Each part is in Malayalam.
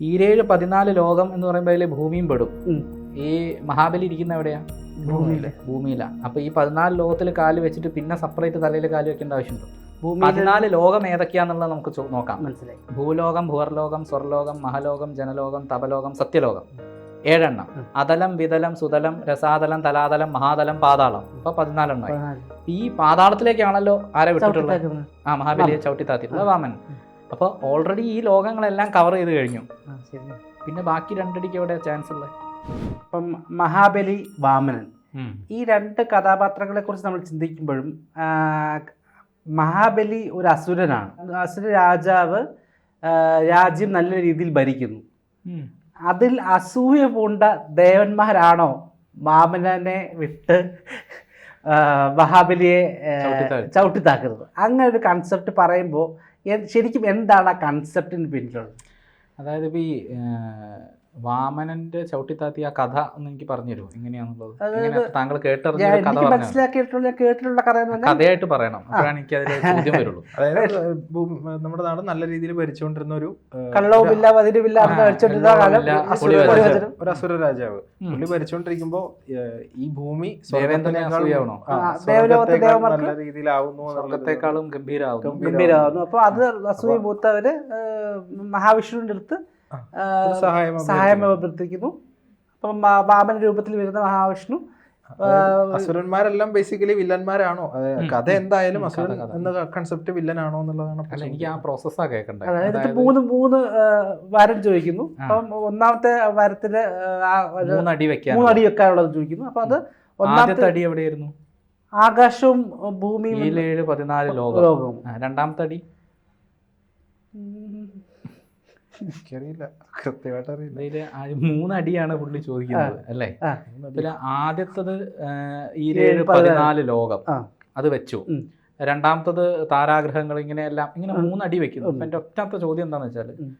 ഈരേഴ് പതിനാല് ലോകം എന്ന് പറയുമ്പോൾ അതിൽ ഭൂമിയും പെടും. ഈ മഹാബലി ഇരിക്കുന്ന എവിടെയാ? ഭൂമിയിൽ. ഭൂമിയിലാണ് അപ്പൊ ഈ പതിനാല് ലോകത്തിൽ കാൽ വെച്ചിട്ട് പിന്നെ സെപ്പറേറ്റ് തലയിൽ കാൽ വെക്കേണ്ട ആവശ്യമുണ്ട്? പതിനാല് ലോകം ഏതൊക്കെയാന്നുള്ളത് നമുക്ക് നോക്കാം. മനസ്സിലായി. ഭൂലോകം ഭൂവർലോകം സ്വർലോകം മഹലോകം ജനലോകം തപലോകം സത്യലോകം. ഏഴെണ്ണം. അതലം വിതലം സുതലം രസാതലം തലാതലം മഹാതലം പാതാളം. ഇപ്പൊ പതിനാലെണ്ണം പതിനാല്. ഈ പാതാളത്തിലേക്കാണല്ലോ ആരെ വിട്ടിട്ടുള്ളത്? ആ മഹാബലിയെ ചവിട്ടി താത്തി വാമൻ. അപ്പോൾ ഓൾറെഡി ഈ ലോകങ്ങളെല്ലാം കവർ ചെയ്ത് കഴിഞ്ഞു. പിന്നെ ബാക്കി രണ്ടടിക്ക് എവിടെ ചാൻസ് ഉള്ളത്? അപ്പം മഹാബലി വാമനൻ. ഈ രണ്ട് കഥാപാത്രങ്ങളെ കുറിച്ച് നമ്മൾ ചിന്തിക്കുമ്പോഴും മഹാബലി ഒരു അസുരനാണ്. അസുര രാജാവ് രാജ്യം നല്ല രീതിയിൽ ഭരിക്കുന്നു. അതിൽ അസൂയ പൂണ്ട ദേവന്മാരാണോ വാമനനെ വിട്ട് മഹാബലിയെ. ചവിട്ടിത്താക്കുന്നത് അങ്ങനെ ഒരു കൺസെപ്റ്റ് പറയുമ്പോൾ ശരിക്കും എന്താണ് ആ കൺസെപ്റ്റിന് പിന്നിലുള്ളത്? അതായത് ഇപ്പോൾ ഈ വാമനന്റെ ചവിട്ടിത്താത്തി ആ കഥ ഒന്ന് എനിക്ക് പറഞ്ഞു തരുമോ? എങ്ങനെയാന്നുള്ളത്? അതായത് താങ്കൾ കേട്ടറിഞ്ഞ കഥ മനസ്സിലാക്കിയിട്ടുള്ള കേട്ടിട്ടുള്ള കഥ കഥയായിട്ട് പറയണം. അപ്പോഴാണ് എനിക്ക് അതിൽ ചോദ്യം വരുള്ളൂ. അതായത് നമ്മുടെ നാട് നല്ല രീതിയിൽ ഭരിച്ചുകൊണ്ടിരുന്ന ഒരു കള്ളവുമില്ല വതിരുമില്ല. ഒരു അസുര രാജാവ്. പുള്ളി ഭരിച്ചുകൊണ്ടിരിക്കുമ്പോ ഈ ഭൂമി ദേവേന്ദ്രനെ സ്വർഗത്തിനേക്കാൾ- അസൂയാവണോ? ആ, ആ, ദേവലോകത്തെ സ്വർഗത്തേക്കാൾ ദേവന്മാർക്ക് നല്ല രീതിയിലാവുന്നു എന്നുള്ളത് സ്വർഗത്തെക്കാളും ഗംഭീരാവും ഗംഭീരം. ഗംഭീരമാകുന്നു അപ്പൊ അത് അസൂയ മൂത്തവര് മഹാവിഷ്ണുവിന്റെ അടുത്ത് സഹായം അഭ്യർത്ഥിക്കുന്നു. അപ്പം വാമന രൂപത്തിൽ വരുന്ന മഹാവിഷ്ണു അസുരന്മാരെല്ലാം ബേസിക്കലി വില്ലന്മാരാണോ? കഥ എന്തായാലും അസുര അസുരൻ. എന്ന കൺസെപ്റ്റ് വില്ലനാണോ എന്നുള്ളതാണ് എനിക്ക് ആ പ്രോസസ്സാ കേൾക്കേണ്ടത് അതായത് അതായത് മൂന്ന് മൂന്ന് വരം ചോദിക്കുന്നു. അപ്പം ഒന്നാമത്തെ വരത്തിൽ മൂന്നടി വെക്കാൻ മൂന്നടി വെക്കാനുള്ളത് ചോദിക്കുന്നു. അപ്പൊ അത് ഒന്നാമത്തെ അടി എവിടെയായിരുന്നു? ആകാശവും ഭൂമിയും ഏഴ് പതിനാല് ലോകം. ലോകവും. രണ്ടാമത്തെ അടി. എനിക്കറിയില്ല. കൃത്യമായിട്ട് അറിയില്ല. ഇതിൽ മൂന്നടിയാണ് പുള്ളി ചോദിക്കുന്നത് അല്ലേ? പിന്നെ ഇതിൽ ആദ്യത്തത് ഏഴ് ഈരേഴ് പതിനാല്. ലോകം അത് വെച്ചു. രണ്ടാമത്തത് താരാഗ്രഹങ്ങൾ ഇങ്ങനെയെല്ലാം ഇങ്ങനെ. മൂന്നടി വെക്കുന്നു. അപ്പൊ എന്റെ ഒറ്റാമത്തെ ചോദ്യം എന്താണെന്ന് വെച്ചാൽ.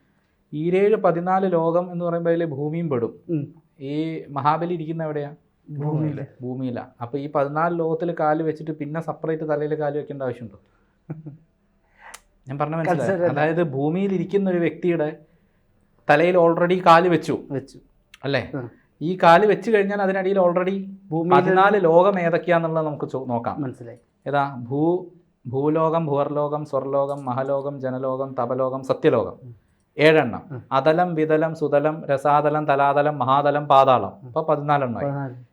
ഈരേഴ് പതിനാല് ലോകം എന്ന് പറയുമ്പോൾ അതിൽ ഭൂമിയും പെടും. ഈ മഹാബലി ഇരിക്കുന്ന എവിടെയാ? ഭൂമിയിൽ. ഭൂമിയില. അപ്പൊ ഈ പതിനാല് ലോകത്തിൽ കാൽ വെച്ചിട്ട് പിന്നെ സെപ്പറേറ്റ് തലയിൽ കാൽ വെക്കേണ്ട ആവശ്യമുണ്ടോ? ഞാൻ പറഞ്ഞ മനസ്സിലായി? അതായത് ഭൂമിയിൽ ഇരിക്കുന്ന ഒരു വ്യക്തിയുടെ തലയിൽ ഓൾറെഡി കാൽ വെച്ചു. വെച്ചു. അല്ലേ? ഈ കാൽ വെച്ച് കഴിഞ്ഞാൽ അതിനടിയിൽ ഓൾറെഡി ഭൂമി പതിനാല് ലോകം ഏതൊക്കെയാന്നുള്ളത് നമുക്ക് നോക്കാം. മനസ്സിലായി. ഏതാ? ഭൂ ഭൂലോകം ഭുവർലോകം സ്വർലോകം മഹലോകം ജനലോകം തപലോകം സത്യലോകം. ഏഴെണ്ണം. അതലം വിതലം സുതലം രസാതലം തലാതലം മഹാതലം പാതാളം. അപ്പൊ പതിനാലെണ്ണം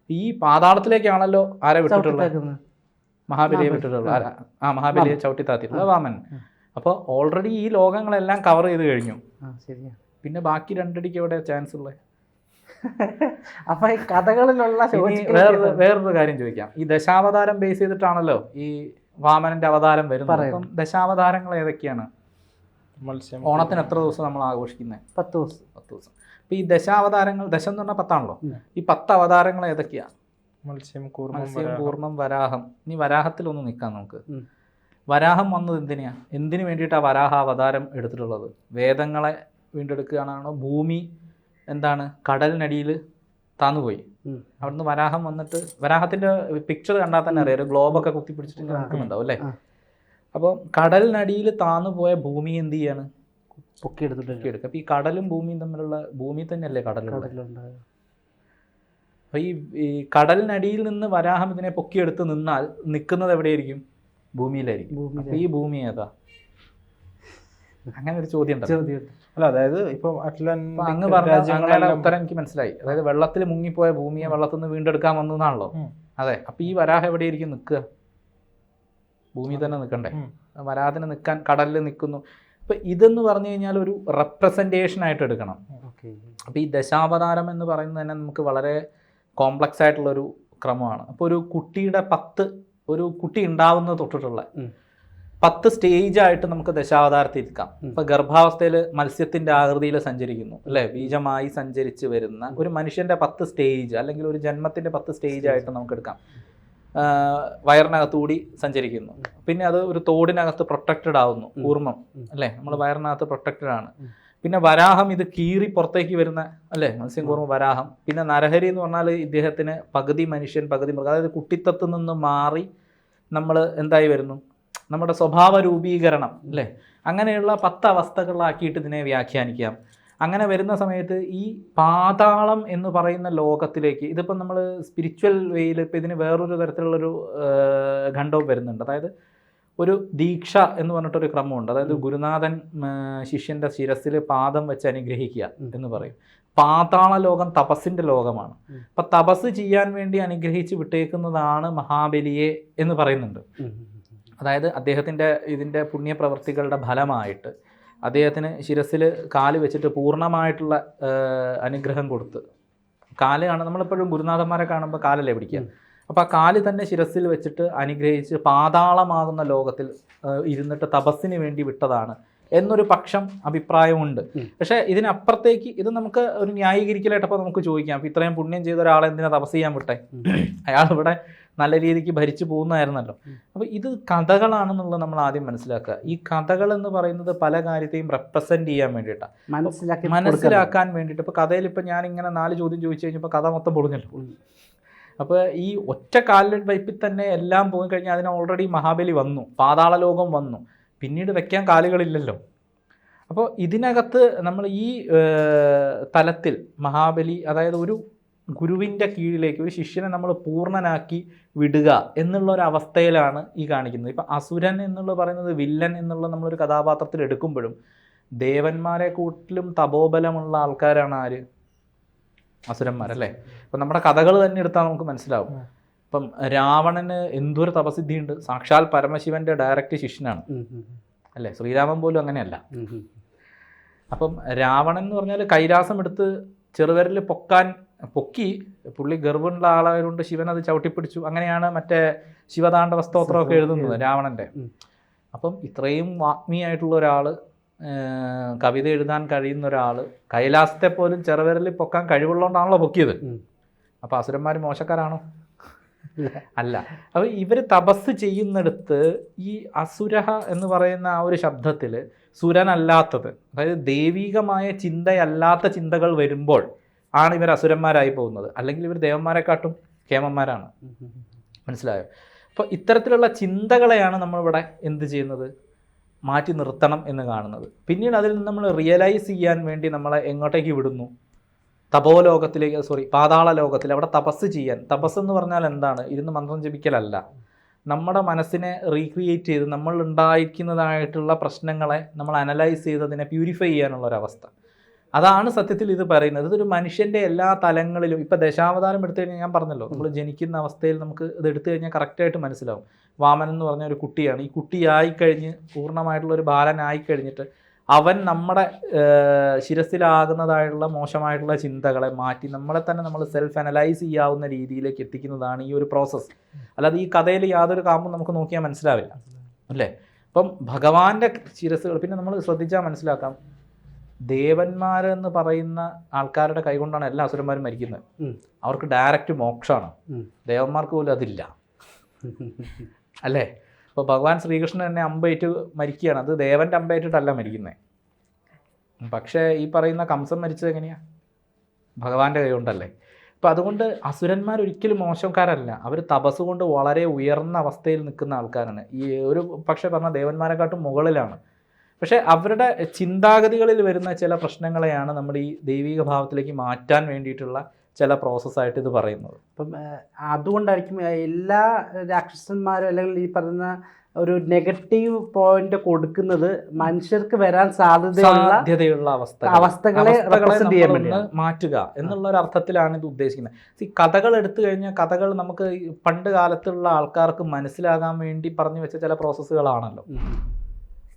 ഈ പാതാളത്തിലേക്കാണല്ലോ ആരെ വിട്ടിട്ടുള്ളത്. മഹാബലിയെ വിട്ടിട്ടുള്ളത്. ആ. മഹാബലിയെ ചവിട്ടി ചവിട്ടിത്താത്തിട്ടുള്ളത് വാമൻ. അപ്പോൾ ഓൾറെഡി ഈ ലോകങ്ങളെല്ലാം കവർ ചെയ്ത് കഴിഞ്ഞു. ആ, ശരിയാ. പിന്നെ ബാക്കി രണ്ടടിക്ക് എവിടെ ചാൻസ് ഉള്ളത് അപ്പൊ ഈ കഥകളിലുള്ള വേറൊരു വേറൊരു കാര്യം ചോദിക്കാം. ഈ ദശാവതാരം ബേസ് ചെയ്തിട്ടാണല്ലോ ഈ വാമനന്റെ അവതാരം വരുന്നത്. അപ്പം ദശാവതാരങ്ങൾ ഏതൊക്കെയാണ്? മത്സ്യം. ഓണത്തിന് എത്ര ദിവസം നമ്മൾ ആഘോഷിക്കുന്നത് പത്ത് ദിവസം. പത്ത് ദിവസം. അപ്പം ഈ ദശാവതാരങ്ങൾ ദശം എന്ന് പറഞ്ഞാൽ പത്താണല്ലോ. ഈ പത്ത് അവതാരങ്ങൾ ഏതൊക്കെയാ? മത്സ്യം കൂർമ്മം മത്സ്യം വരാഹം. കൂർമ്മം വരാഹം. ഇനി വരാഹത്തിൽ ഒന്ന് നിൽക്കാം നമുക്ക്. വരാഹം വന്നത് എന്തിനാ എന്തിനു വേണ്ടിയിട്ടാണ് വരാഹ അവതാരം എടുത്തിട്ടുള്ളത്? വേദങ്ങളെ വീണ്ടെടുക്കുകയാണോ ഭൂമി എന്താണ്? കടലിനടിയിൽ താന്നുപോയി. അവിടുന്ന് വരാഹം വന്നിട്ട് വരാഹത്തിന്റെ പിക്ചർ കണ്ടാൽ തന്നെ അറിയാം. ഒരു ഗ്ലോബൊക്കെ കുത്തിപ്പിടിച്ചിട്ട് നിൽക്കുന്നുണ്ടാവും അല്ലേ? അപ്പോൾ കടലിനടിയിൽ താന്നുപോയ ഭൂമി എന്ത് ചെയ്യാണ്? പൊക്കി എടുത്തിട്ട് എടുക്കുക അപ്പോൾ ഈ കടലും ഭൂമിയും തമ്മിലുള്ള ഭൂമി തന്നെയല്ലേ കടലുണ്ട് അപ്പോൾ ഈ ഈ കടലിനടിയിൽ നിന്ന് വരാഹം ഇതിനെ പൊക്കിയെടുത്ത് നിന്നാൽ നിൽക്കുന്നത് എവിടെയായിരിക്കും? ഭൂമിയിലായിരിക്കും. അപ്പോൾ ഈ ഭൂമി ഏതാ? അങ്ങനെ ഒരു ചോദ്യം അല്ല അതായത് ഇപ്പൊ അങ്ങ് പറഞ്ഞ ഉത്തരം എനിക്ക് മനസ്സിലായി. അതായത് വെള്ളത്തിൽ മുങ്ങിപ്പോയ ഭൂമിയെ വെള്ളത്തിൽ നിന്ന് വീണ്ടെടുക്കാൻ വന്നതാണല്ലോ അതെ അപ്പൊ ഈ വരാഹ എവിടെയായിരിക്കും നിൽക്കുക? ഭൂമി തന്നെ നിൽക്കണ്ടേ. വരാതിന് നിൽക്കാൻ കടലിൽ നിൽക്കുന്നു. ഇപ്പൊ ഇതെന്ന് പറഞ്ഞു കഴിഞ്ഞാൽ ഒരു റെപ്രസെന്റേഷൻ ആയിട്ട് എടുക്കണം. അപ്പൊ അപ്പോൾ ഈ ദശാവതാരം എന്ന് പറയുന്നത് തന്നെ നമുക്ക് വളരെ കോംപ്ലക്സ് ആയിട്ടുള്ള ഒരു ക്രമമാണ്. അപ്പോൾ ഒരു കുട്ടിയുടെ പത്ത് ഒരു കുട്ടി ഉണ്ടാവുന്നത് തൊട്ടിട്ടുള്ള. പത്ത് സ്റ്റേജ് ആയിട്ട് നമുക്ക് ഉം. ഇപ്പൊ ഗർഭാവസ്ഥയിൽ മത്സ്യത്തിന്റെ ആകൃതിയിൽ സഞ്ചരിക്കുന്നു അല്ലെ? ബീജമായി സഞ്ചരിച്ച് വരുന്ന ഒരു മനുഷ്യന്റെ പത്ത് സ്റ്റേജ് അല്ലെങ്കിൽ ഒരു ജന്മത്തിന്റെ പത്ത് സ്റ്റേജ് ആയിട്ട് നമുക്ക് എടുക്കാം വയറിനകത്തുകൂടി സഞ്ചരിക്കുന്നു. പിന്നെ അത് ഒരു തോടിനകത്ത് പ്രൊട്ടക്റ്റഡ് ആവുന്നു ഊർമ്മം കൂർമ്മം അല്ലേ? നമ്മൾ വയറിനകത്ത് പ്രൊട്ടക്റ്റഡ് ആണ്. പിന്നെ വരാഹം ഇത് കീറി പുറത്തേക്ക് വരുന്ന അല്ലേ? മത്സ്യം കൂർമ്മ വരാഹം. പിന്നെ നരഹരി എന്ന് പറഞ്ഞാൽ ഇദ്ദേഹത്തിന് പകുതി മനുഷ്യൻ പകുതി മൃഗം. അതായത് കുട്ടിത്തത്തിൽ നിന്ന് മാറി നമ്മൾ എന്തായി വരുന്നു? നമ്മുടെ സ്വഭാവ രൂപീകരണം അല്ലേ? അങ്ങനെയുള്ള പത്ത് അവസ്ഥകളാക്കിയിട്ട് ഇതിനെ വ്യാഖ്യാനിക്കാം. അങ്ങനെ വരുന്ന സമയത്ത് ഈ പാതാളം എന്ന് പറയുന്ന ലോകത്തിലേക്ക് ഇതിപ്പം നമ്മൾ സ്പിരിച്വൽ വേയിൽ ഇപ്പം ഇതിന് വേറൊരു തരത്തിലുള്ളൊരു ഖണ്ഡവും വരുന്നുണ്ട്. അതായത് ഒരു ദീക്ഷ എന്ന് പറഞ്ഞിട്ടൊരു ക്രമമുണ്ട്. അതായത് ഗുരുനാഥൻ ശിഷ്യന്റെ ശിരസിൽ പാദം വെച്ച് അനുഗ്രഹിക്കുക എന്ന് പറയും. പാതാള ലോകം തപസ്സിന്റെ ലോകമാണ്. അപ്പൊ തപസ് ചെയ്യാൻ വേണ്ടി അനുഗ്രഹിച്ച് വിട്ടേക്കുന്നതാണ് മഹാബലിയെ എന്ന് പറയുന്നുണ്ട്. അതായത് അദ്ദേഹത്തിന്റെ ഇതിന്റെ പുണ്യപ്രവൃത്തികളുടെ ഫലമായിട്ട് അദ്ദേഹത്തിന് ശിരസിൽ കാൽ വെച്ചിട്ട് പൂർണമായിട്ടുള്ള അനുഗ്രഹം കൊടുത്ത്. കാൽ കാണാൻ നമ്മളെപ്പോഴും ഗുരുനാഥന്മാരെ കാണുമ്പോൾ കാലല്ലേ പിടിക്കുക. അപ്പോൾ ആ കാൽ തന്നെ ശിരസിൽ വെച്ചിട്ട് അനുഗ്രഹിച്ച് പാതാളമാകുന്ന ലോകത്തിൽ ഇരുന്നിട്ട് തപസ്സിന് വേണ്ടി വിട്ടതാണ് എന്നൊരു പക്ഷം അഭിപ്രായമുണ്ട്. പക്ഷേ ഇതിനപ്പുറത്തേക്ക് ഇത് നമുക്ക് ഒരു ന്യായീകരിക്കലായിട്ടപ്പോൾ നമുക്ക് ചോദിക്കാം. ഇത്രയും പുണ്യം ചെയ്ത ഒരാളെ എന്തിനാ തപസ് ചെയ്യാൻ വിട്ടെ? അയാൾ ഇവിടെ നല്ല രീതിക്ക് ഭരിച്ചു പോകുന്നതായിരുന്നല്ലോ. അപ്പോൾ ഇത് കഥകളാണെന്നുള്ളത് നമ്മൾ ആദ്യം മനസ്സിലാക്കുക. ഈ കഥകൾ എന്ന് പറയുന്നത് പല കാര്യത്തെയും റെപ്രസെന്റ് ചെയ്യാൻ വേണ്ടിയിട്ടാണ് മനസ്സിലാക്കി മനസ്സിലാക്കാൻ വേണ്ടിയിട്ട് ഇപ്പോൾ കഥയിൽ ഇപ്പോൾ ഞാൻ ഇങ്ങനെ നാല് ചോദ്യം ചോദിച്ചു കഴിഞ്ഞപ്പോൾ കഥ മൊത്തം പൊളിഞ്ഞല്ലോ. അപ്പോൾ ഈ ഒറ്റ കാലിൽ വൈപ്പിൽ തന്നെ എല്ലാം പോയി കഴിഞ്ഞാൽ അതിന് ഓൾറെഡി മഹാബലി വന്നു. പാതാള ലോകം വന്നു. പിന്നീട് വെക്കാൻ കാലുകളില്ലല്ലോ. അപ്പോൾ ഇതിനകത്ത് നമ്മൾ ഈ തലത്തിൽ മഹാബലി അതായത് ഒരു ഗുരുവിന്റെ കീഴിലേക്ക് ഒരു ശിഷ്യനെ നമ്മൾ പൂർണനാക്കി വിടുക എന്നുള്ള ഒരു അവസ്ഥയിലാണ് ഈ കാണിക്കുന്നത്. ഇപ്പം അസുരൻ എന്നുള്ള പറയുന്നത് വില്ലൻ എന്നുള്ള നമ്മളൊരു കഥാപാത്രത്തിൽ എടുക്കുമ്പോഴും ദേവന്മാരെ കൂട്ടിലും തപോബലമുള്ള ആൾക്കാരാണ് ആര്? അസുരന്മാരല്ലേ? അപ്പം നമ്മുടെ കഥകൾ തന്നെ എടുത്താൽ നമുക്ക് മനസ്സിലാവും. ഇപ്പം രാവണന് എന്തൊരു തപസിദ്ധിയുണ്ട് സാക്ഷാൽ പരമശിവന്റെ ഡയറക്റ്റ് ശിഷ്യനാണ്. അല്ലേ? ശ്രീരാമൻ പോലും അങ്ങനെയല്ല. അപ്പം രാവണൻ എന്ന് പറഞ്ഞാൽ കൈലാസം എടുത്ത് ചെറുവരിൽ പൊക്കാൻ പൊക്കി പുള്ളി ഗർഭമുള്ള ആളായതുകൊണ്ട് ശിവൻ അത് ചവിട്ടിപ്പിടിച്ചു. അങ്ങനെയാണ് മറ്റേ ശിവതാണ്ഡവ സ്തോത്രമൊക്കെ എഴുതുന്നത് രാവണന്റെ അപ്പം ഇത്രയും വാഗ്മിയായിട്ടുള്ള ഒരാൾ കവിത എഴുതാൻ കഴിയുന്ന ഒരാൾ കൈലാസത്തെ പോലും ചെറുവിരലിൽ പൊക്കാൻ കഴിവുള്ളതുകൊണ്ടാണല്ലോ പൊക്കിയത്. അപ്പോൾ അസുരന്മാർ മോശക്കാരാണോ? അല്ല. അപ്പോൾ ഇവർ തപസ് ചെയ്യുന്നിടത്ത് ഈ അസുരഹ എന്ന് പറയുന്ന ആ ഒരു ശബ്ദത്തിൽ സുരനല്ലാത്തത് അതായത് ദൈവികമായ ചിന്തയല്ലാത്ത ചിന്തകൾ വരുമ്പോൾ ആണ് ഇവർ അസുരന്മാരായി പോകുന്നത്. അല്ലെങ്കിൽ ഇവർ ദേവന്മാരെക്കാട്ടും കേമന്മാരാണ് മനസ്സിലായോ? അപ്പോൾ ഇത്തരത്തിലുള്ള ചിന്തകളെയാണ് നമ്മളിവിടെ എന്ത് ചെയ്യുന്നത്? മാറ്റി നിർത്തണം എന്ന് കാണുന്നത്. പിന്നീട് അതിൽ നിന്ന് നമ്മൾ റിയലൈസ് ചെയ്യാൻ വേണ്ടി നമ്മളെ എങ്ങോട്ടേക്ക് വിടുന്നു? തപോലോകത്തിലേക്ക് സോറി പാതാള ലോകത്തിൽ അവിടെ തപസ് ചെയ്യാൻ. തപസ് എന്ന് പറഞ്ഞാൽ എന്താണ്? ഇരുന്ന് മന്ത്രം ജപിക്കലല്ല. നമ്മുടെ മനസ്സിനെ റീക്രിയേറ്റ് ചെയ്ത് നമ്മൾ ഉണ്ടായിരിക്കുന്നതായിട്ടുള്ള പ്രശ്നങ്ങളെ നമ്മൾ അനലൈസ് ചെയ്തതിനെ പ്യൂരിഫൈ ചെയ്യാനുള്ള ഒരവസ്ഥ അതാണ് സത്യത്തിൽ ഇത് പറയുന്നത്. ഇതൊരു മനുഷ്യന്റെ എല്ലാ തലങ്ങളിലും ഇപ്പം ദശാവതാരം എടുത്തു കഴിഞ്ഞാൽ ഞാൻ പറഞ്ഞല്ലോ നമ്മൾ ജനിക്കുന്ന അവസ്ഥയിൽ നമുക്ക് ഇത് എടുത്തു കഴിഞ്ഞാൽ കറക്റ്റായിട്ട് മനസ്സിലാവും. വാമൻ എന്ന് പറഞ്ഞ ഒരു കുട്ടിയാണ്. ഈ കുട്ടിയായി കഴിഞ്ഞ് പൂർണമായിട്ടുള്ള ഒരു ബാലനായി കഴിഞ്ഞിട്ട് അവൻ നമ്മുടെ ശിരസിലാകുന്നതായിട്ടുള്ള മോശമായിട്ടുള്ള ചിന്തകളെ മാറ്റി നമ്മളെ തന്നെ നമ്മൾ സെൽഫ് അനലൈസ് ചെയ്യാവുന്ന രീതിയിലേക്ക് എത്തിക്കുന്നതാണ് ഈ ഒരു പ്രോസസ്സ് അല്ലാതെ ഈ കഥയിൽ യാതൊരു കാമ്പും നമുക്ക് നോക്കിയാൽ മനസ്സിലാവില്ല. അല്ലേ? അപ്പം ഭഗവാന്റെ ശിരസുകൾ പിന്നെ നമ്മൾ ശ്രദ്ധിച്ചാൽ മനസ്സിലാക്കാം. ദേവന്മാരെന്ന് പറയുന്ന ആൾക്കാരുടെ കൈകൊണ്ടാണ് എല്ലാ അസുരന്മാരും മരിക്കുന്നത്. അവർക്ക് ഡയറക്റ്റ് മോക്ഷമാണ്. ദേവന്മാർക്ക് പോലും അതില്ല. അല്ലേ? ഇപ്പോൾ ഭഗവാൻ ശ്രീകൃഷ്ണൻ തന്നെ അമ്പേറ്റ് മരിക്കുകയാണ്. അത് ദേവന്റെ അമ്പേറ്റിട്ടല്ല മരിക്കുന്നത് പക്ഷേ ഈ പറയുന്ന കംസം മരിച്ചത് എങ്ങനെയാ? ഭഗവാന്റെ കൈ കൊണ്ടല്ലേ അപ്പോൾ അതുകൊണ്ട് അസുരന്മാർ ഒരിക്കലും മോശക്കാരല്ല. അവർ തപസ് കൊണ്ട് വളരെ ഉയർന്ന അവസ്ഥയിൽ നിൽക്കുന്ന ആൾക്കാരാണ്. ഈ ഒരു പക്ഷേ പറഞ്ഞ ദേവന്മാരെക്കാട്ടും മുകളിലാണ്. പക്ഷേ അവരുടെ ചിന്താഗതികളിൽ വരുന്ന ചില പ്രശ്നങ്ങളെയാണ് നമ്മൾ ഈ ദൈവിക ഭാവത്തിലേക്ക് മാറ്റാൻ വേണ്ടിയിട്ടുള്ള ചില പ്രോസസ്സായിട്ട് ഇത് പറയുന്നത്. അപ്പം അതുകൊണ്ടായിരിക്കും എല്ലാ രാക്ഷസന്മാരും അല്ലെങ്കിൽ ഈ പറയുന്ന ഒരു നെഗറ്റീവ് പോയിന്റ് കൊടുക്കുന്നത് മനുഷ്യർക്ക് വരാൻ സാധ്യതയുള്ള സാധ്യതയുള്ള അവസ്ഥ അവസ്ഥകളെ. മാറ്റുക എന്നുള്ള ഒരു അർത്ഥത്തിലാണ് ഇത് ഉദ്ദേശിക്കുന്നത്. ഈ കഥകൾ എടുത്തു കഴിഞ്ഞാൽ കഥകൾ നമുക്ക് പണ്ട് കാലത്തുള്ള ആൾക്കാർക്ക് മനസ്സിലാകാൻ വേണ്ടി പറഞ്ഞു വെച്ച ചില പ്രോസസ്സുകളാണല്ലോ.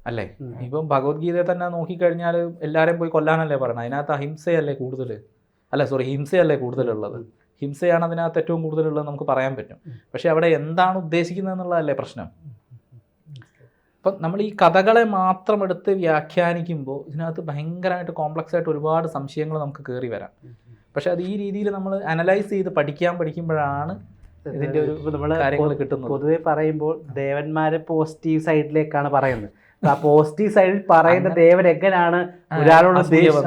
അല്ലേ. ഇപ്പം ഭഗവത്ഗീതയെ തന്നെ നോക്കിക്കഴിഞ്ഞാൽ എല്ലാവരെയും പോയി കൊല്ലാനല്ലേ പറയണം അതിനകത്ത് അഹിംസയല്ലേ കൂടുതൽ അല്ല സോറി ഹിംസയല്ലേ കൂടുതലുള്ളത്? ഹിംസയാണ് അതിനകത്ത് ഏറ്റവും കൂടുതലുള്ളത് നമുക്ക് പറയാൻ പറ്റും. പക്ഷേ അവിടെ എന്താണ് ഉദ്ദേശിക്കുന്നത് എന്നുള്ളതല്ലേ പ്രശ്നം. അപ്പം നമ്മൾ ഈ കഥകളെ മാത്രം എടുത്ത് വ്യാഖ്യാനിക്കുമ്പോൾ ഇതിനകത്ത് ഭയങ്കരമായിട്ട് കോംപ്ലക്സ് ആയിട്ട് ഒരുപാട് സംശയങ്ങൾ നമുക്ക് കയറി വരാം. പക്ഷെ അത് ഈ രീതിയിൽ നമ്മൾ അനലൈസ് ചെയ്ത് പഠിക്കാൻ പഠിക്കുമ്പോഴാണ് ഇതിന്റെ ഒരു നമ്മൾ കാര്യങ്ങൾ കിട്ടുന്നത്. പൊതുവെ പറയുമ്പോൾ ദേവന്മാരെ പോസിറ്റീവ് സൈഡിലേക്കാണ് പറയുന്നത്. ആ പോസിറ്റീവ് സൈഡിൽ പറയുന്ന ദേവൻ എങ്ങനെയാണ് ഒരാളോട്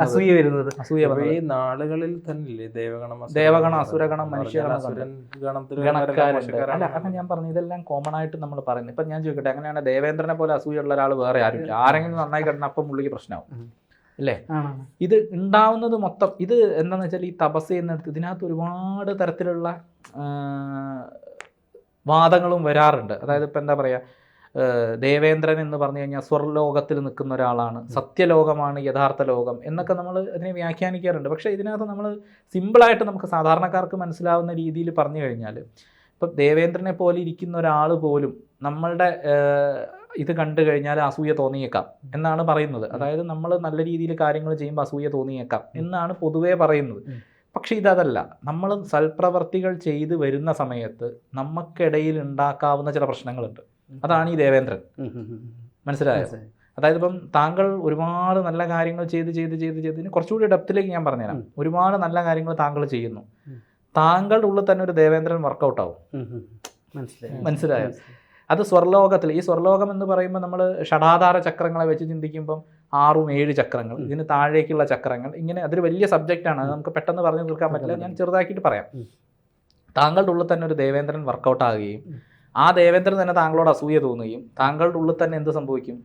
അസൂയ വരുന്നത്. അസൂയ ഈ നാളുകളിൽ തന്നെ ദേവഗണം അസുരഗണം ദേവഗണം, അസുരഗണം, മനുഷ്യഗണം ഞാൻ പറഞ്ഞു ഇതെല്ലാം കോമൺ ആയിട്ട് നമ്മൾ പറയുന്നത്. ഇപ്പൊ ഞാൻ ചോദിക്കട്ടെ അങ്ങനെയാണ് ദേവേന്ദ്രനെ പോലെ അസൂയുള്ള ഒരാൾ വേറെ ആരും ആരെങ്കിലും നന്നായി കിടന്ന അപ്പം പുള്ളിക്ക് പ്രശ്നമാവും. അല്ലേ ഇത് ഉണ്ടാവുന്നത് മൊത്തം ഇത് എന്താണെന്ന് വെച്ചാൽ ഈ തപസ് ചെയ്യുന്നിടത്ത് ഇതിനകത്ത് ഒരുപാട് തരത്തിലുള്ള വാദങ്ങളും വരാറുണ്ട്. അതായത് ഇപ്പം എന്താ പറയുക ദേവേന്ദ്രൻ എന്ന് പറഞ്ഞു കഴിഞ്ഞാൽ സ്വർലോകത്തിൽ നിൽക്കുന്ന ഒരാളാണ്. സത്യലോകമാണ് യഥാർത്ഥ ലോകം എന്നൊക്കെ നമ്മൾ അതിനെ വ്യാഖ്യാനിക്കാറുണ്ട്. പക്ഷേ ഇതിനകത്ത് നമ്മൾ സിമ്പിളായിട്ട് നമുക്ക് സാധാരണക്കാർക്ക് മനസ്സിലാവുന്ന രീതിയിൽ പറഞ്ഞു കഴിഞ്ഞാൽ ഇപ്പം ദേവേന്ദ്രനെ പോലെ ഇരിക്കുന്ന ഒരാൾ പോലും നമ്മളുടെ ഇത് കണ്ടു കഴിഞ്ഞാൽ അസൂയ തോന്നിയേക്കാം എന്നാണ് പറയുന്നത്. അതായത് നമ്മൾ നല്ല രീതിയിൽ കാര്യങ്ങൾ ചെയ്യുമ്പോൾ അസൂയ തോന്നിയേക്കാം എന്നാണ് പൊതുവേ പറയുന്നത്. പക്ഷെ ഇതല്ല നമ്മൾ സൽപ്രവർത്തികൾ ചെയ്ത് വരുന്ന സമയത്ത് നമുക്കിടയിൽ ഉണ്ടാക്കാവുന്ന ചില പ്രശ്നങ്ങളുണ്ട് അതാണ് ഈ ദേവേന്ദ്രൻ ഉം, ഉം, ഉം. മനസ്സിലായോ മനസ്സിലായി. അതായത് ഇപ്പം താങ്കൾ ഒരുപാട് നല്ല കാര്യങ്ങൾ ചെയ്ത് ചെയ്ത് ചെയ്ത് ചെയ്ത് കുറച്ചുകൂടി ഡെപ്തിലേക്ക് ഞാൻ പറഞ്ഞുതരാം. ഒരുപാട് നല്ല കാര്യങ്ങൾ താങ്കൾ ചെയ്യുന്നു താങ്കളുടെ ഉള്ളിൽ തന്നെ ഒരു ദേവേന്ദ്രൻ വർക്കൗട്ട് ആവും. മനസ്സിലായോ? അത് സ്വർലോകത്തിൽ ഈ സ്വർലോകം എന്ന് പറയുമ്പോൾ നമ്മൾ ഷടാധാര ചക്രങ്ങളെ വെച്ച് ചിന്തിക്കുമ്പം ആറും ഏഴ് ചക്രങ്ങൾ. ഇതിന് താഴേക്കുള്ള ചക്രങ്ങൾ. ഇങ്ങനെ അതൊരു വലിയ സബ്ജക്റ്റാണ് അത് നമുക്ക് പെട്ടെന്ന് പറഞ്ഞു തീർക്കാൻ പറ്റില്ല. ഞാൻ ചെറുതാക്കിയിട്ട് പറയാം. താങ്കളുടെ ഉള്ളിൽ തന്നെ ഒരു ദേവേന്ദ്രൻ വർക്കൗട്ട് ആകുകയും. ആ ദേവേന്ദ്രൻ തന്നെ താങ്കളോട് അസൂയ തോന്നുകയും താങ്കളുടെ ഉള്ളിൽ തന്നെ എന്ത് സംഭവിക്കും?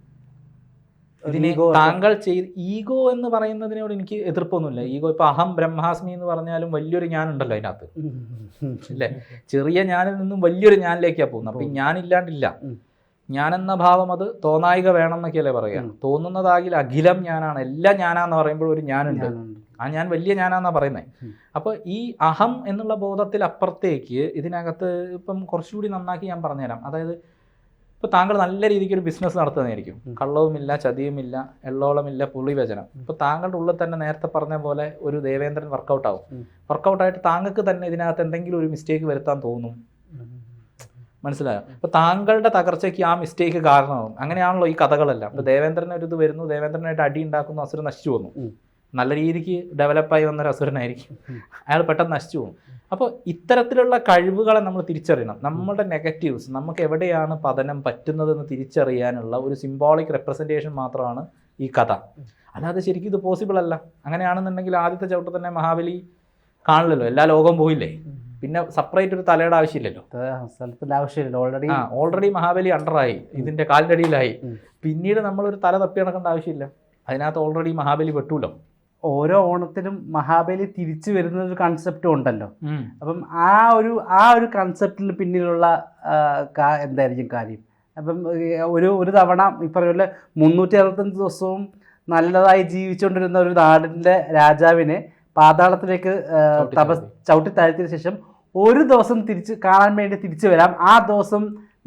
ഇതിനെ താങ്കൾ ചെയ്ത് ഈഗോ എന്ന് പറയുന്നതിനോട് എനിക്ക് എതിർപ്പൊന്നുമില്ല. ഈഗോ ഇപ്പൊ അഹം ബ്രഹ്മാസ്മി എന്ന് പറഞ്ഞാലും വലിയൊരു ഞാനുണ്ടല്ലോ അതിനകത്ത്. ഇല്ലേ? ചെറിയ ഞാനിൽ നിന്നും വലിയൊരു ഞാനിലേക്കാണ് പോകുന്നത്. അപ്പൊ ഞാനില്ലാണ്ടില്ല. ഞാനെന്ന ഭാവം അത് തോന്നായിക വേണം എന്നൊക്കെയല്ലേ പറയുക. തോന്നുന്നതാകിൽ അഖിലം ഞാനാണ് എല്ലാം ഞാനാന്ന് പറയുമ്പോൾ ഒരു ഞാനുണ്ട്. ആ ഞാൻ വലിയ ഞാനാന്നാ പറയുന്നത്. അപ്പോൾ ഈ അഹം എന്നുള്ള ബോധത്തിൽ അപ്പുറത്തേക്ക് ഇതിനകത്ത് ഇപ്പം കുറച്ചുകൂടി നന്നാക്കി ഞാൻ പറഞ്ഞുതരാം അതായത് ഇപ്പോൾ താങ്കൾ നല്ല രീതിക്ക് ഒരു ബിസിനസ് നടത്തുന്നതായിരിക്കും കള്ളവുമില്ല ചതിയുമില്ല എള്ളോളമില്ല പുളിവചനം ഇപ്പോൾ താങ്കളുടെ ഉള്ളിൽ തന്നെ നേരത്തെ പറഞ്ഞ പോലെ ഒരു ദേവേന്ദ്രൻ വർക്കൗട്ട് ആവും ഉം. വർക്കൗട്ടായിട്ട് താങ്കൾക്ക് തന്നെ ഇതിനകത്ത് എന്തെങ്കിലും ഒരു മിസ്റ്റേക്ക് വരുത്താൻ തോന്നും. മനസ്സിലായോ? അപ്പോൾ താങ്കളുടെ തകർച്ചയ്ക്ക് ആ മിസ്റ്റേക്ക് കാരണമാകും അങ്ങനെയാണല്ലോ ഈ കഥകളെല്ലാം. ഇപ്പോൾ ദേവേന്ദ്രൻ ഒരു ഇത് വരുന്നു ദേവേന്ദ്രനായിട്ട് അടി ഉണ്ടാക്കുന്നു അസുരൻ നശിച്ചു പോകുന്നു. ഉം. നല്ല രീതിക്ക് ഡെവലപ്പായി വന്നൊരു അസുരനായിരിക്കും. അയാൾ പെട്ടെന്ന് നശിച്ചു പോകും. അപ്പോൾ ഇത്തരത്തിലുള്ള കഴിവുകളെ നമ്മൾ തിരിച്ചറിയണം. നമ്മുടെ നെഗറ്റീവ്സ് നമുക്ക് എവിടെയാണ് പതനം പറ്റുന്നതെന്ന് തിരിച്ചറിയാനുള്ള ഒരു സിംബോളിക് റെപ്രസെന്റേഷൻ മാത്രമാണ് ഈ കഥ. അല്ലാതെ ശരിക്കും ഇത് പോസിബിൾ അല്ല. അങ്ങനെയാണെന്നുണ്ടെങ്കിൽ ആദ്യത്തെ ചവിട്ട് തന്നെ മഹാബലി കാണില്ലല്ലോ. എല്ലാ ലോകവും പോയില്ലേ? പിന്നെ സെപ്പറേറ്റ് ഒരു തലയുടെ ആവശ്യമില്ലല്ലോ. സ്ഥലത്തിന്റെ ആവശ്യമില്ല ഓൾറെഡി ആ ഓൾറെഡി മഹാബലി അണ്ടറായി ഇതിന്റെ കാലിനടിയിലായി പിന്നീട് നമ്മൾ ഒരു തല തപ്പി നടക്കേണ്ട ആവശ്യമില്ല. അതിനകത്ത് ഓൾറെഡി മഹാബലി പെട്ടൂലോ? ഓരോ ഓണത്തിനും മഹാബലി തിരിച്ചു വരുന്ന ഒരു കൺസെപ്റ്റും ഉണ്ടല്ലോ അപ്പം ആ ഒരു ആ ഒരു കൺസെപ്റ്റിന് പിന്നിലുള്ള എന്തായിരിക്കും കാര്യം? അപ്പം ഒരു ഒരു തവണ ഈ പറഞ്ഞ മുന്നൂറ്റി അറുപത്തഞ്ച് ദിവസവും നല്ലതായി ജീവിച്ചുകൊണ്ടിരുന്ന ഒരു നാടിന്റെ രാജാവിനെ പാതാളത്തിലേക്ക് തപസ്. ചവിട്ടി താഴ്ത്തിയ ശേഷം ഒരു ദിവസം തിരിച്ച് കാണാൻ വേണ്ടി തിരിച്ചു വരാം ആ ദിവസം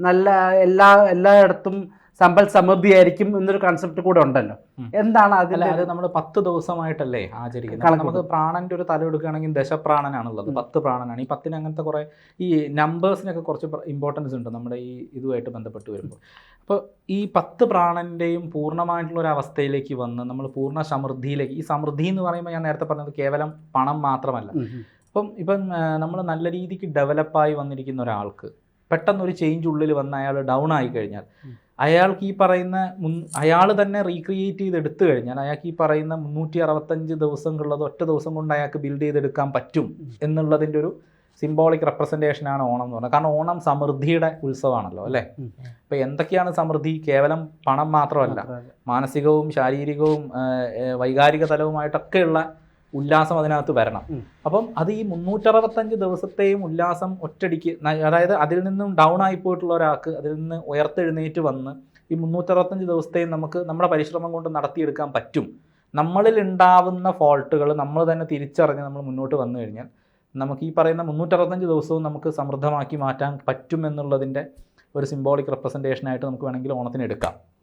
നല്ല എല്ലാ എല്ലായിടത്തും സമ്പൽ സമൃദ്ധിയായിരിക്കും എന്നൊരു കൺസെപ്റ്റ് കൂടെ ഉണ്ടല്ലോ. എന്താണ് അതിൽ അത് നമ്മൾ പത്ത് ദിവസമായിട്ടല്ലേ ആചരിക്കുന്നത്? നമുക്ക് പ്രാണന്റെ ഒരു തല എടുക്കുകയാണെങ്കിൽ ദശപ്രാണനാണുള്ളത്. പത്ത് പ്രാണനാണ്. ഈ പത്തിന് അങ്ങനത്തെ കുറെ ഈ നമ്പേഴ്സിനൊക്കെ കുറച്ച് ഇമ്പോർട്ടൻസ് ഉണ്ട് നമ്മുടെ ഈ ഇതുമായിട്ട് ബന്ധപ്പെട്ട് വരുമ്പോൾ. അപ്പോൾ ഈ പത്ത് പ്രാണന്റെയും പൂർണമായിട്ടുള്ള ഒരു അവസ്ഥയിലേക്ക് വന്ന് നമ്മൾ പൂർണ സമൃദ്ധിയിലേക്ക് ഈ സമൃദ്ധി എന്ന് പറയുമ്പോൾ ഞാൻ നേരത്തെ പറഞ്ഞത് കേവലം പണം മാത്രമല്ല. അപ്പം ഇപ്പം നമ്മൾ നല്ല രീതിക്ക് ഡെവലപ്പായി വന്നിരിക്കുന്ന ഒരാൾക്ക് പെട്ടെന്ന് ഒരു ചേഞ്ച് ഉള്ളിൽ വന്ന അയാൾ ഡൗൺ ആയി കഴിഞ്ഞാൽ. അയാൾക്ക് ഈ പറയുന്ന മുൻ അയാൾ തന്നെ റീക്രിയേറ്റ് ചെയ്ത് എടുത്തു കഴിഞ്ഞാൽ അയാൾക്ക് ഈ പറയുന്ന മുന്നൂറ്റി അറുപത്തഞ്ച് ദിവസങ്ങളുള്ളത് ഒറ്റ ദിവസം കൊണ്ട് അയാൾക്ക് ബിൽഡ് ചെയ്തെടുക്കാൻ പറ്റും. എന്നുള്ളതിന്റെ ഒരു സിംബോളിക് റെപ്രസെന്റേഷനാണ് ഓണം എന്ന് പറഞ്ഞത് കാരണം ഓണം സമൃദ്ധിയുടെ ഉത്സവമാണല്ലോ അല്ലേ. അപ്പോൾ എന്തൊക്കെയാണ് സമൃദ്ധി കേവലം പണം മാത്രമല്ല. മാനസികവും ശാരീരികവും വൈകാരിക തലവുമായിട്ടൊക്കെയുള്ള ഉല്ലാസം അതിനകത്ത് വരണം. അപ്പം അത് ഈ മുന്നൂറ്ററുപത്തഞ്ച് ദിവസത്തെയും ഉല്ലാസം ഒറ്റടിക്ക് അതായത് അതിൽ നിന്നും ഡൗൺ ആയി പോയിട്ടുള്ള ഒരാൾക്ക് അതിൽ നിന്ന് ഉയർത്തെഴുന്നേറ്റ് വന്ന് ഈ മുന്നൂറ്ററുപത്തഞ്ച് ദിവസത്തെയും നമുക്ക് നമ്മുടെ പരിശ്രമം കൊണ്ട് നടത്തിയെടുക്കാൻ പറ്റും. നമ്മളിൽ ഉണ്ടാവുന്ന ഫോൾട്ടുകൾ നമ്മൾ തന്നെ തിരിച്ചറിഞ്ഞ് നമ്മൾ മുന്നോട്ട് വന്നു കഴിഞ്ഞാൽ നമുക്ക് ഈ പറയുന്ന മുന്നൂറ്ററുപത്തഞ്ച് ദിവസവും നമുക്ക് സമൃദ്ധമാക്കി മാറ്റാൻ പറ്റുമെന്നുള്ളതിന്റെ ഒരു സിംബോളിക് റെപ്രസെന്റേഷനായിട്ട് നമുക്ക് വേണമെങ്കിൽ ഓണത്തിന് എടുക്കാം.